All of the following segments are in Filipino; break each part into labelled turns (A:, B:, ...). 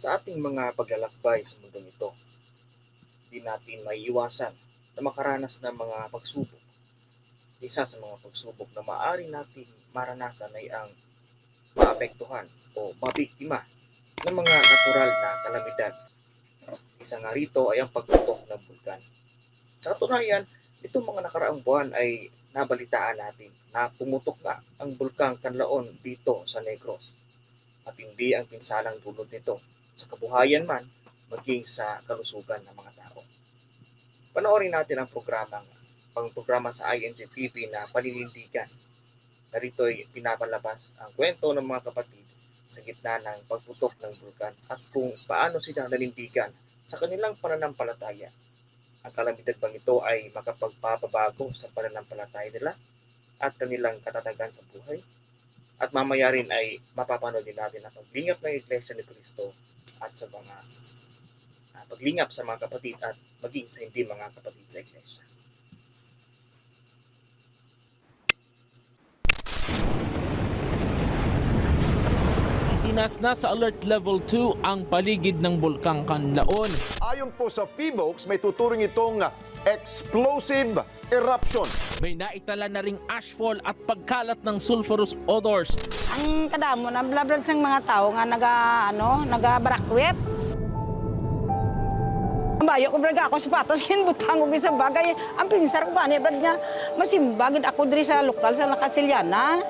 A: Sa ating mga paglalakbay sa mundong ito, di natin maiiwasan na makaranas ng mga pagsubok. Isa sa mga pagsubok na maaari nating maranasan ay ang maapektuhan o mabiktima ng mga natural na kalamidad. Isa nga rito ay ang pagputok ng bulkan. Sa katunayan, itong mga nakaraang buwan ay nabalitaan natin na pumutok nga ang bulkang Kanlaon dito sa Negros. At hindi ang pinsalang dulot nito sa kabuhayan man maging sa kalusugan ng mga tao. Panoorin natin ang programang pang programa sa INC TV na Paninindigan. Narito'y pinapalabas ang kwento ng mga kapatid sa gitna ng pagputok ng bulkan at kung paano sila nanindigan sa kanilang pananampalataya. Ang kalamidad bang ito ay makapagpapabago sa pananampalataya nila at kanilang katatagan sa buhay? At mamaya rin ay mapapanood din natin ang paglingap ng Iglesia ni Cristo at sa mga ah, paglingap sa mga kapatid at maging sa hindi mga kapatid sa Iglesia.
B: Itinas na sa Alert Level 2 ang paligid ng Bulkang Kanlaon.
C: Ayon po sa FIVOX, may tuturing itong explosive eruption.
B: May naitala na ring ashfall at pagkalat ng sulfurous odors.
D: Ang kadamo na blablad sang mga tao nga naga ano, naga barakwet. Bayo ko braga ako sapatos kin butang og sa bagay. Ang pinsar ko ani brad nga masimbagid ako diri sa lokal sa Lakasilyana.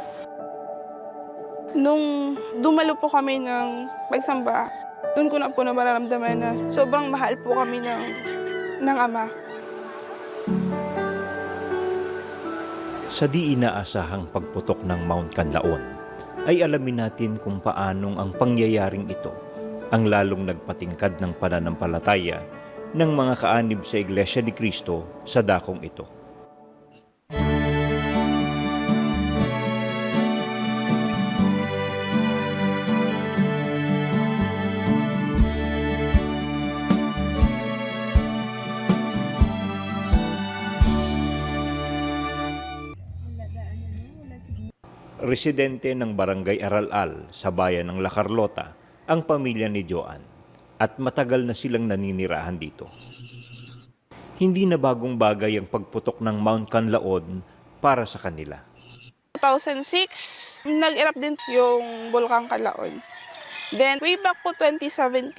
E: Nung dumalo po kami ng pagsamba, doon ko na po na mararamdaman na sobrang mahal po kami ng, ng ama.
F: Sa di inaasahang pagputok ng Mount Canlaon, ay alamin natin kung paanong ang pangyayaring ito ang lalong nagpatingkad ng pananampalataya ng mga kaanib sa Iglesia ni Cristo sa dakong ito. Residente ng Barangay Aralal sa bayan ng La Carlota ang pamilya ni Joan at matagal na silang naninirahan dito. Hindi na bagong bagay ang pagputok ng Mount Canlaon para sa kanila.
E: 2006, nag-erupt din yung Bulkang Kalaon. Then, way back po 2017,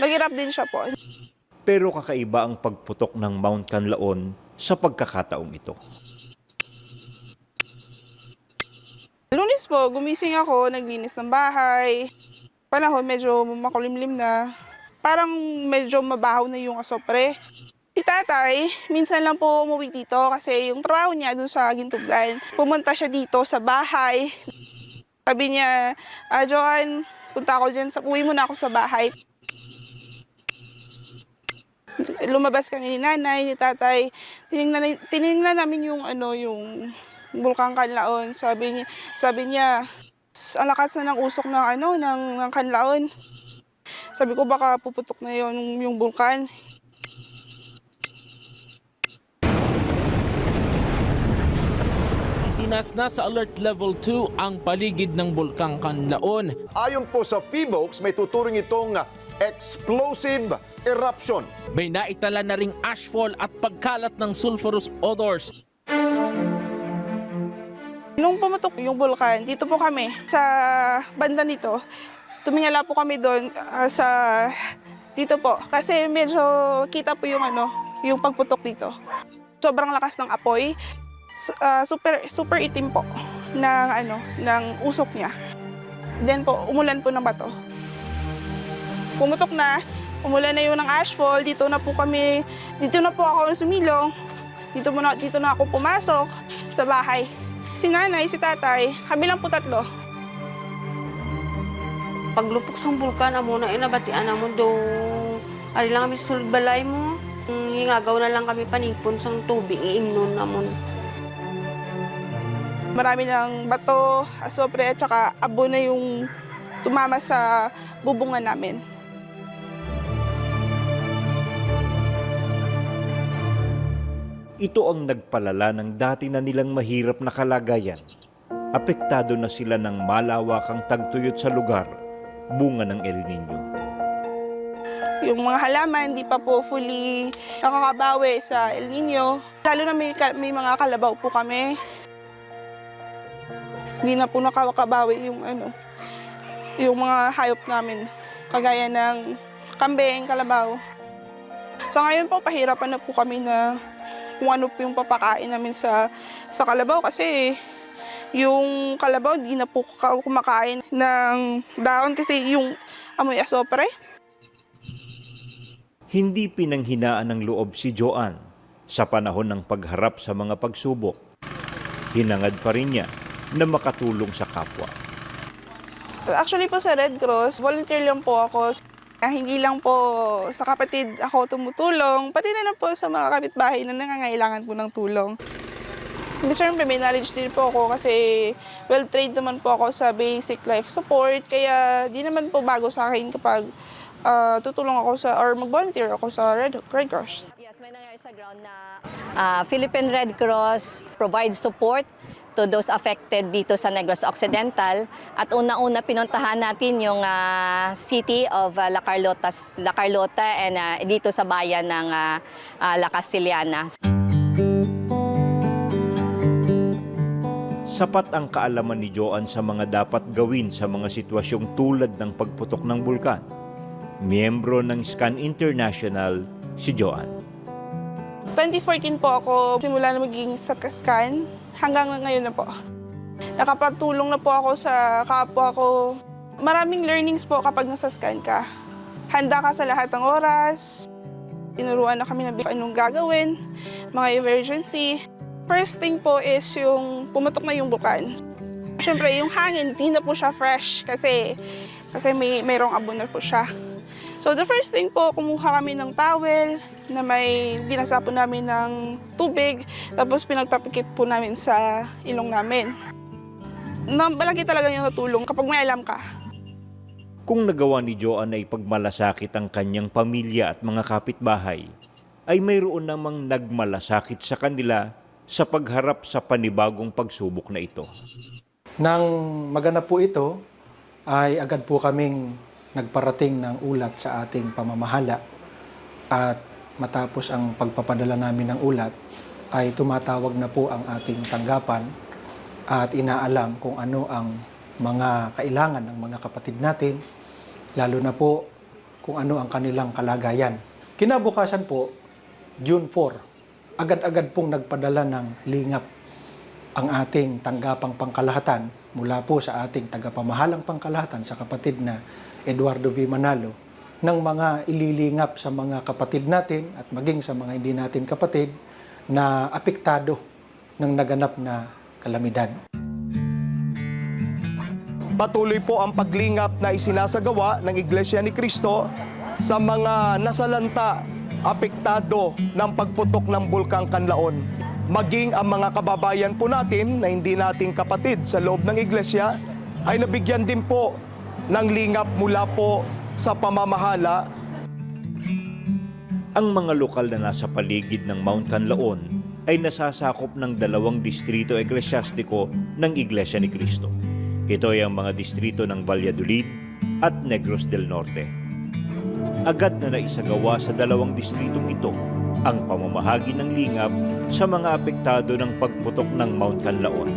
E: nag-erupt din siya po.
F: Pero kakaiba ang pagputok ng Mount Canlaon sa pagkakataong ito.
E: Lunes po, gumising ako, naglinis ng bahay. Panahon, medyo makulimlim na. Parang medyo mabaho na yung asopre. Si tatay, minsan lang po umuwi dito kasi yung trabaho niya dun sa Gintuglan. Pumunta siya dito sa bahay. Sabi niya, ah, Joan, punta ako dyan, uwi muna ako sa bahay. Lumabas kami ni nanay, ni tatay. Tiningnan, tiningnan namin yung ano, yung Bulkang Kanlaon. Sabi niya, sabi niya, "S- ang lakas na ng usok ng ano, ng, ng Kanlaon. Sabi ko baka puputok na yon yung bulkan.
B: Itinas na sa Alert Level 2 ang paligid ng Bulkang Kanlaon.
C: Ayon po sa FIVOX, may tuturing itong explosive eruption.
B: May naitala na ring ashfall at pagkalat ng sulfurous odors.
E: Nung pumutok yung bulkan, dito po kami sa banda nito. Tumingala po kami doon ah, sa dito po kasi medyo kita po yung ano, yung pagputok dito. Sobrang lakas ng apoy. Ah, super super itim po ng ano, ng usok niya. Then po umulan po ng bato. Pumutok na, umulan na yun ng ashfall. Dito na po kami, dito na po ako sumilong. Dito, mo na, dito na ako pumasok sa bahay. Si nanay, si tatay, kami lang po tatlo.
G: paglupok sa bulkan amo na inabatian amo do ali lang kami sa sulod balay mo Mm, hingagaw na lang kami panipon sang tubig iimnon namon
E: Marami ng bato, asopre, at saka abo na yung tumama sa bubungan namin.
F: Ito ang nagpalala ng dati na nilang mahirap na kalagayan. Apektado na sila ng malawakang tagtuyot sa lugar, bunga ng El Nino.
E: Yung mga halaman, hindi pa po fully nakakabawi sa El Nino. Lalo na may, may mga kalabaw po kami. Hindi na po nakakabawi yung ano, yung mga hayop namin. Kagaya ng kambing, kalabaw. Sa ngayon po, pahirapan na po kami na kung ano po yung papakain namin sa, sa kalabaw kasi yung kalabaw di na po ka- kumakain ng dahon kasi yung amoy asopre.
F: Hindi pinanghinaan ng loob si Joanne sa panahon ng pagharap sa mga pagsubok. Hinangad pa rin niya na makatulong sa kapwa.
E: Actually po sa Red Cross, volunteer lang po ako. Ah, Hindi lang po sa kapatid ako tumutulong, pati na lang po sa mga kapitbahay na nangangailangan po ng tulong. Hindi siyempre may knowledge din po ako kasi well-trained naman po ako sa basic life support. Kaya di naman po bago sa akin kapag ah, tutulong ako sa or mag-volunteer ako sa Red, Red Cross.
H: Yes, may nangyari sa ground na ah, Philippine Red Cross provides support to those affected dito sa Negros Occidental. At una-una pinuntahan natin yung ah, city of ah, La Carlota, La Carlota and ah, dito sa bayan ng ah, ah, La Castellana.
F: Sapat ang kaalaman ni Joanne sa mga dapat gawin sa mga sitwasyong tulad ng pagputok ng bulkan. Miyembro ng Scan International si Joanne.
E: 2014 po ako simula na maging scan hanggang ngayon na po. Nakapagtulong na po ako sa kapwa ko. Maraming learnings po kapag nasa scan ka. Handa ka sa lahat ng oras. Tinuruan na kami na anong gagawin, mga emergency. First thing po is yung pumutok na yung bukan. Siyempre, yung hangin, di na po siya fresh kasi, kasi may, mayroong abo na po siya. So the first thing po, kumuha kami ng towel na may binasa po namin ng tubig, tapos pinagtapikip po namin sa ilong namin. Na, malaki talaga yung natulong kapag may alam ka.
F: Kung nagawa ni Joanne ay pagmalasakit ang kanyang pamilya at mga kapitbahay, ay mayroon namang nagmalasakit sa kanila sa pagharap sa panibagong pagsubok na ito.
I: Nang maganap po ito, ay agad po kaming nagparating ng ulat sa ating pamamahala. At matapos ang pagpapadala namin ng ulat, ay tumatawag na po ang ating tanggapan at inaalam kung ano ang mga kailangan ng mga kapatid natin, lalo na po kung ano ang kanilang kalagayan. Kinabukasan po, June 4, agad-agad pong nagpadala ng lingap ang ating tanggapang pangkalahatan mula po sa ating tagapamahalang pangkalahatan sa kapatid na Eduardo V. Manalo ng mga ililingap sa mga kapatid natin at maging sa mga hindi natin kapatid na apektado ng naganap na kalamidad.
C: Patuloy po ang paglingap na isinasagawa ng Iglesia ni Cristo sa mga nasalanta, apektado ng pagputok ng Bulkang Kanlaon. Maging ang mga kababayan po natin na hindi nating kapatid sa loob ng Iglesia ay nabigyan din po ng lingap mula po sa pamamahala
F: Ang mga lokal na nasa paligid ng Mount Canlaon ay nasasakop ng dalawang distrito eklesyastiko ng Iglesia ni Cristo. Ito ay ang mga distrito ng Valladolid at Negros del Norte. Agad na naisagawa sa dalawang distritong ito ang pamamahagi ng lingap sa mga apektado ng pagputok ng Mount Canlaon.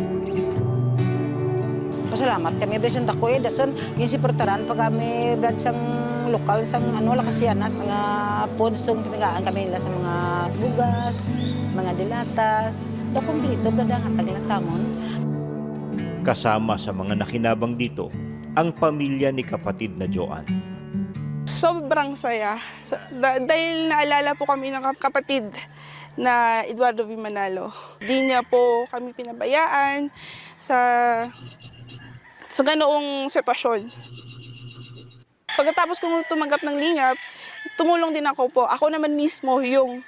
D: Pasalamat kami brad sa Dakoy, dason yung si Portaran pag kami brad sang lokal sang ano lakasianas mga pods tong pinagaan kami nila sa mga bugas, mga dilatas. Dakong dito brad ang hatag na samon.
F: Kasama sa mga nakinabang dito ang pamilya ni kapatid na Joanne.
E: Sobrang saya. So, da- dahil naalala po kami ng kap- kapatid na Eduardo V. Manalo. Di niya po kami pinabayaan sa sa ganoong sitwasyon. Pagkatapos kong tumanggap ng lingap, tumulong din ako po. Ako naman mismo yung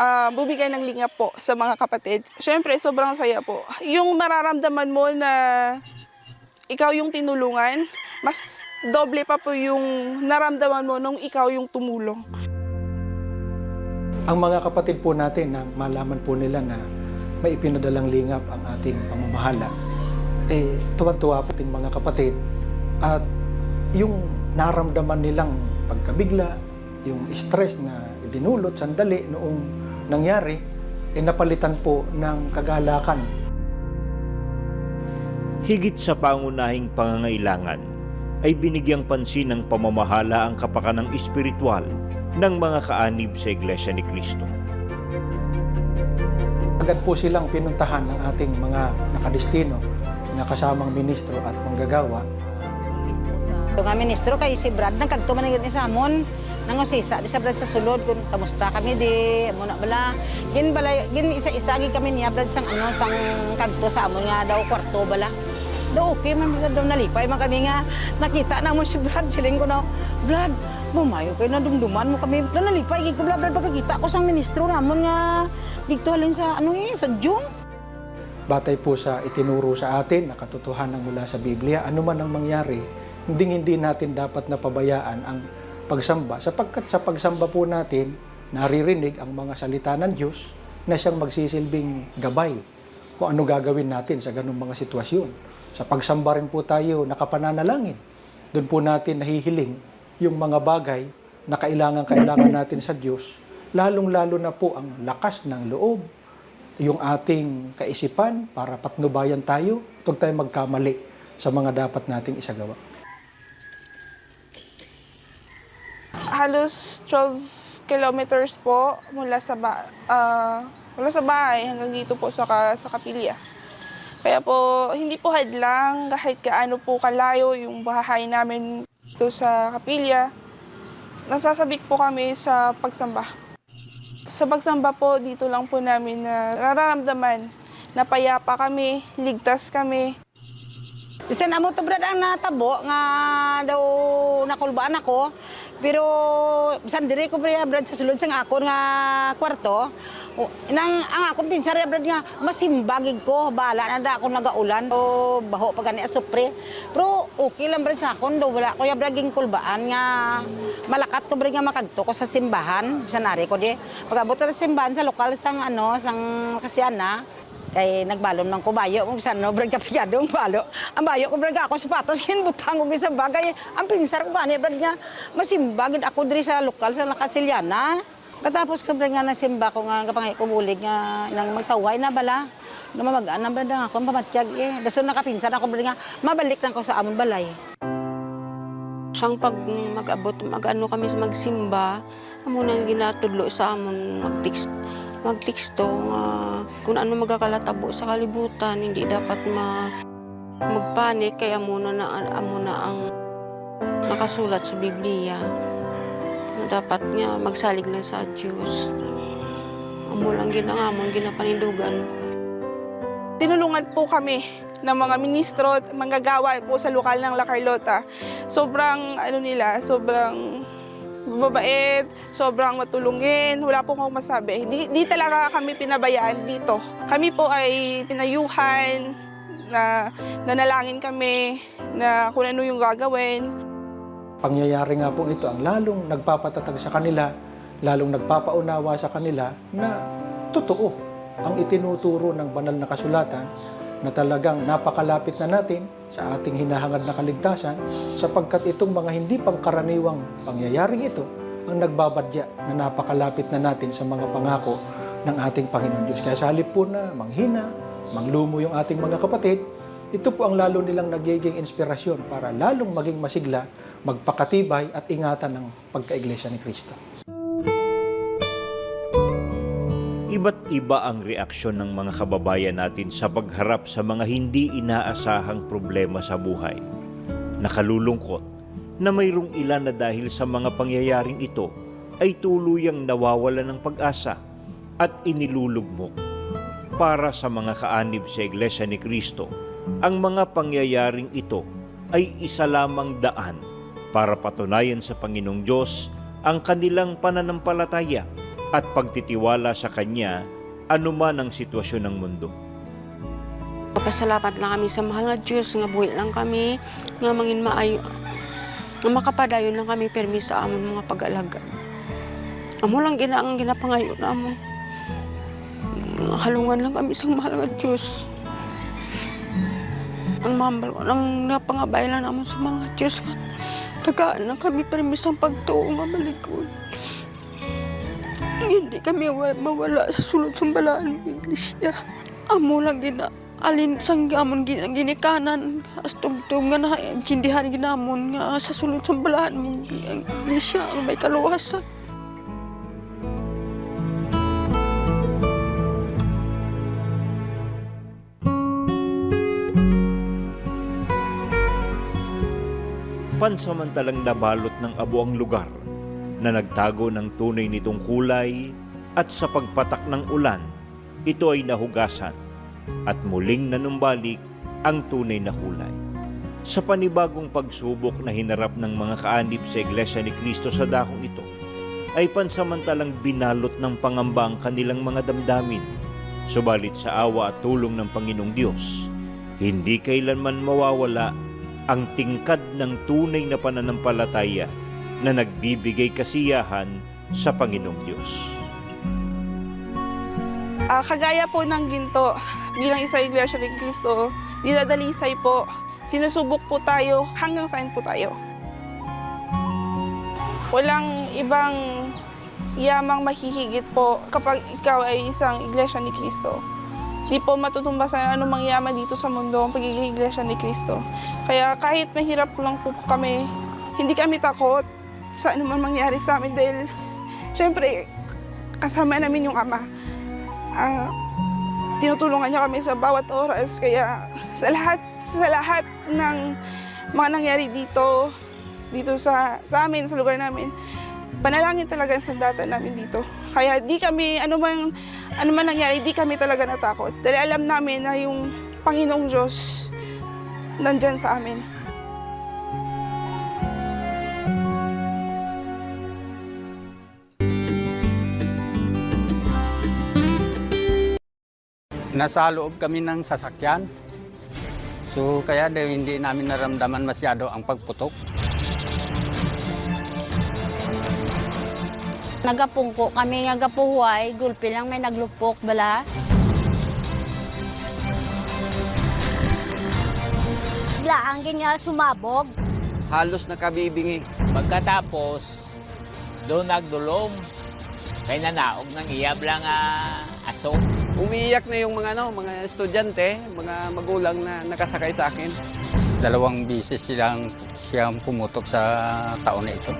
E: ah, bubigay ng lingap po sa mga kapatid. Siyempre, sobrang saya po. Yung mararamdaman mo na ikaw yung tinulungan, mas doble pa po yung naramdaman mo nung ikaw yung tumulong.
I: Ang mga kapatid po natin na malaman po nila na may ipinadalang lingap ang ating pamamahala, eh tuwan-tuwa po ating mga kapatid. At yung naramdaman nilang pagkabigla, yung stress na dinulot sandali noong nangyari, ay napalitan po ng kagalakan.
F: Higit sa pangunahing pangangailangan, ay binigyang pansin ng pamamahala ang kapakanang espiritual ng mga kaanib sa Iglesia ni Cristo.
I: Agad po silang pinuntahan ng ating mga nakadestino na kasamang ministro at manggagawa
D: Ito nga ministro kay si Brad nagkagtuman na ni sa amon nang usisa di sa Brad sa sulod kung kamusta kami di mo na bala gin bala gin isa-isa gid kami niya Brad sang ano sang kagto sa amon nga daw kwarto bala daw okay man Brad daw nalipay man kami nga nakita na mo si Brad siling ko na Brad Bumayo kayo na dumduman mo kami. Daw nalipay gid ko Brad Brad pagkakita ko sang ministro namon nga dito halin sa ano eh sa June.
I: Batay po sa itinuro sa atin na katotohanan mula sa Biblia, ano man ang mangyari, hindi hindi natin dapat napabayaan ang pagsamba sapagkat sa pagsamba po natin naririnig ang mga salita ng Diyos na siyang magsisilbing gabay kung ano gagawin natin sa ganung mga sitwasyon. Sa pagsamba rin po tayo nakapananalangin. Doon po natin nahihiling yung mga bagay na kailangan-kailangan natin sa Diyos, lalong-lalo na po ang lakas ng loob, yung ating kaisipan para patnubayan tayo, huwag tayo magkamali sa mga dapat nating isagawa.
E: halos 12 kilometers po mula sa ba ah, mula sa bahay hanggang dito po sa ka- sa kapilya. Kaya po hindi po hadlang kahit kaano po kalayo yung bahay namin dito sa kapilya. Nasasabik po kami sa pagsamba. Sa pagsamba po dito lang po namin na nararamdaman na payapa kami, ligtas kami,
D: Bisan amo to brad ang natabo nga daw nakulbaan ako. Pero bisan diri ko brad, brad sa sulod sang ako nga kwarto. Nang ang akong pinsar brad nga masimbagig ko bala na da ako nagaulan o baho pa gani asupre. Pero okay lang brad sa akon daw wala ko ya brad ging kulbaan nga malakat ko brad nga makagto ko sa simbahan bisan ari ko di. Pagabot sa simbahan sa lokal sang ano sang Kasiana kay nagbalon man ko bayo mo bisan no brad kapiyado ang balo. Ang bayo ko brad ako sapatos kin butang ko sa bagay. Ang pinsar ko gani brad nga masimbagid ako diri sa lokal sa Nakasilyana Katapos ko brad nga nasimba ko nga kapangay ko bulig nga nang magtaway na bala. Namamagaan na brad nga ako pamatiyag eh. Dason nakapinsan ako brad nga mabalik lang ko sa amon balay.
G: Sang pag mag-abot, mag-ano kami magsimba, amo nang ginatudlo sa amon mag-text magteksto nga kung ano magkakalatabo sa kalibutan, hindi dapat ma magpanik kaya muna na amo na ang nakasulat sa Biblia. Na dapat nga magsalig lang sa Diyos. Amo lang ginangamon, ginapanindugan.
E: Tinulungan po kami ng mga ministro at manggagawa po sa lokal ng La Carlota. Sobrang ano nila, sobrang mabait, sobrang matulungin, wala po akong masabi. Di, di talaga kami pinabayaan dito. Kami po ay pinayuhan, na nanalangin kami, na kung ano yung gagawin.
I: Pangyayari nga po ito ang lalong nagpapatatag sa kanila, lalong nagpapaunawa sa kanila na totoo ang itinuturo ng banal na kasulatan na talagang napakalapit na natin sa ating hinahangad na kaligtasan sapagkat itong mga hindi pangkaraniwang pangyayaring ito ang nagbabadya na napakalapit na natin sa mga pangako ng ating Panginoon Diyos. Kaya sa po na manghina, manglumo yung ating mga kapatid, ito po ang lalo nilang nagiging inspirasyon para lalong maging masigla, magpakatibay at ingatan ng pagkaiglesia ni Kristo.
F: Iba't iba ang reaksyon ng mga kababayan natin sa pagharap sa mga hindi inaasahang problema sa buhay. Nakalulungkot na mayroong ilan na dahil sa mga pangyayaring ito ay tuluyang nawawala ng pag-asa at inilulugmok. Para sa mga kaanib sa Iglesia ni Kristo, ang mga pangyayaring ito ay isa lamang daan para patunayan sa Panginoong Diyos ang kanilang pananampalataya at pagtitiwala sa Kanya anuman ang sitwasyon ng mundo.
G: Pasalamat lang kami sa mahal nga Diyos, nga buhi lang kami, nga mangin maayo, nga makapadayon lang kami permi sa amon mga pag-alaga. Amo lang gina ang ginapangayo na amon. Halungan lang kami sa mahal nga Diyos. Ang mahal, ang napangabay lang namon sa mga Diyos
J: tagaan na kami permisang pagtuo nga malikod. Hindi kami wa- mawala sa sulod sa balaan ng iglesia. Amo lang gina alin sang gamon gina ginikanan as tugtog nga na kindihan ginamon nga sa sulod sa balaan ng iglesia ang may kaluwasan.
F: pansamantalang nabalot ng abo ang lugar na nagtago ng tunay nitong kulay at sa pagpatak ng ulan, ito ay nahugasan at muling nanumbalik ang tunay na kulay. Sa panibagong pagsubok na hinarap ng mga kaanib sa Iglesia ni Cristo sa dakong ito, ay pansamantalang binalot ng pangamba ang kanilang mga damdamin. Subalit sa awa at tulong ng Panginoong Diyos, hindi kailanman mawawala ang tingkad ng tunay na pananampalataya na nagbibigay kasiyahan sa Panginoong Diyos.
E: Ah, kagaya po ng ginto, bilang isa iglesia ni Cristo, dinadalisay po, sinusubok po tayo hanggang saan po tayo. Walang ibang yamang mahihigit po kapag ikaw ay isang iglesia ni Cristo. Di po matutumbasan anumang yaman dito sa mundo ang pagiging iglesia ni Cristo. Kaya kahit mahirap lang po kami, hindi kami takot sa anumang mangyari sa amin dahil syempre kasama namin yung Ama. Ah, tinutulungan niya kami sa bawat oras kaya sa lahat sa lahat ng mga nangyari dito dito sa sa amin sa lugar namin panalangin talaga ang sandata namin dito. Kaya di kami ano ano man nangyari di kami talaga natakot. Dahil alam namin na yung Panginoong Diyos nandyan sa amin
G: nasa loob kami ng sasakyan. So kaya dahil hindi namin naramdaman masyado ang pagputok.
K: Nagapungko kami nga gapuhuay, gulpi lang may naglupok bala. Bigla ang nga sumabog.
H: halos nakabibingi. Pagkatapos, doon nagdulong. Kay nanaog ng iyab lang ah, aso. Umiiyak na yung mga ano, mga estudyante, mga magulang na nakasakay sa akin.
G: Dalawang bisis silang siyang pumutok sa taon na ito.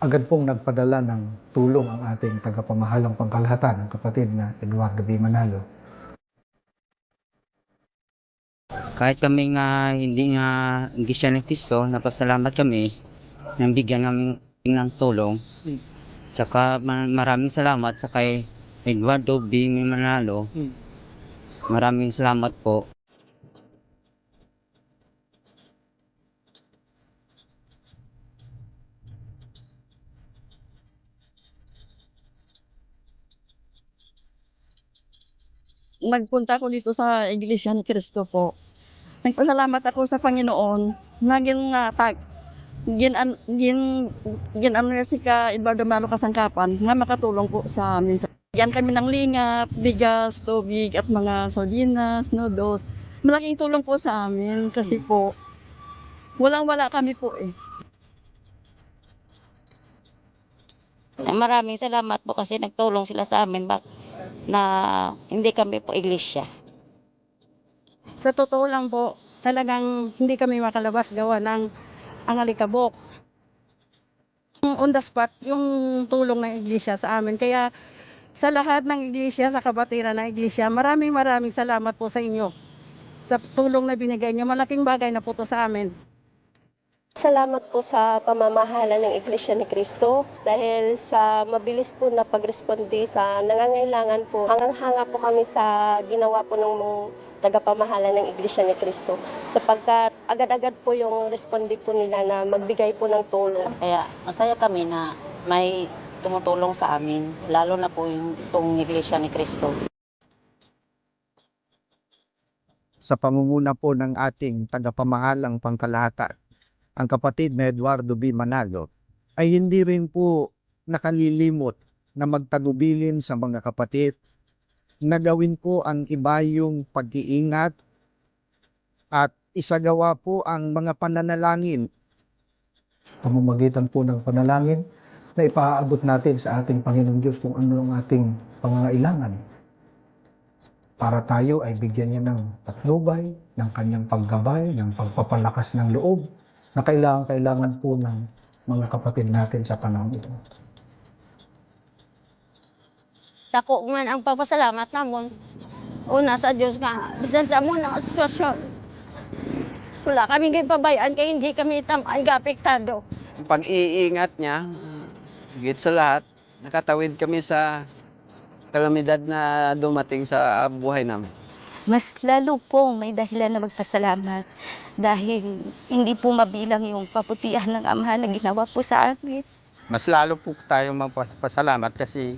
I: Agad pong nagpadala ng tulong ang ating tagapamahalang pangkalahatan, ang kapatid na Eduardo D. Manalo.
H: Kahit kami nga hindi nga Iglesia ni Cristo, napasalamat kami nang bigyan namin ng tulong. Tsaka ma- maraming salamat sa kay Eduardo B. Manalo. Maraming salamat po.
K: Nagpunta ako dito sa Iglesia ni Cristo po. Nagpasalamat ako sa Panginoon. Naging nga tag gin gin gin ano na si ka Eduardo Malo kasangkapan nga makatulong po sa amin. Yan kami ng lingap, bigas, tubig at mga sardinas, noodles. Malaking tulong po sa amin kasi po walang wala kami po eh.
J: Maraming salamat po kasi nagtulong sila sa amin bak na hindi kami po iglesia.
K: Sa totoo lang po, talagang hindi kami makalabas gawa ng ang alikabok. On the spot, yung tulong ng iglesia sa amin. Kaya sa lahat ng iglesia, sa kabatiran ng iglesia, maraming maraming salamat po sa inyo. Sa tulong na binigay niyo, malaking bagay na po to sa amin.
J: Salamat po sa pamamahala ng Iglesia ni Cristo dahil sa mabilis po na pagresponde sa nangangailangan po. Hangang-hanga po kami sa ginawa po ng mga tagapamahala ng Iglesia ni Cristo sapagkat agad-agad po yung responde po nila na magbigay po ng tulong.
K: Kaya masaya kami na may tumutulong sa amin, lalo na po yung itong Iglesia ni Cristo.
G: Sa pangunguna po ng ating tagapamahalang pangkalahatan
L: ang kapatid na Eduardo B. Manalo, ay hindi rin po nakalilimot na magtagubilin sa mga kapatid na gawin po ang ibayong pag-iingat at isagawa po ang mga pananalangin
I: pamamagitan po ng panalangin na ipaabot natin sa ating Panginoong Diyos kung ano ang ating pangangailangan. Para tayo ay bigyan niya ng patnubay, ng kanyang paggabay, ng pagpapalakas ng loob na kailangan-kailangan po ng mga kapatid natin sa panahon ito.
M: Dako man ang pagpasalamat namon. Una sa Diyos nga, bisan sa muna ang sitwasyon. Wala kami kay pabayaan kay hindi kami tamaan ka apektado.
N: Ang pag-iingat niya, higit sa lahat, nakatawid kami sa kalamidad na dumating sa buhay namin.
M: Mas lalo pong may dahilan na magpasalamat dahil hindi po mabilang yung kaputihan ng Ama na ginawa po sa amin.
N: Mas lalo po tayo magpasalamat kasi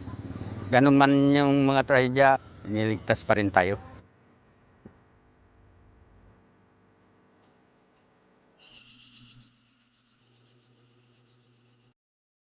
N: ganun man yung mga trahedya, niligtas pa rin tayo.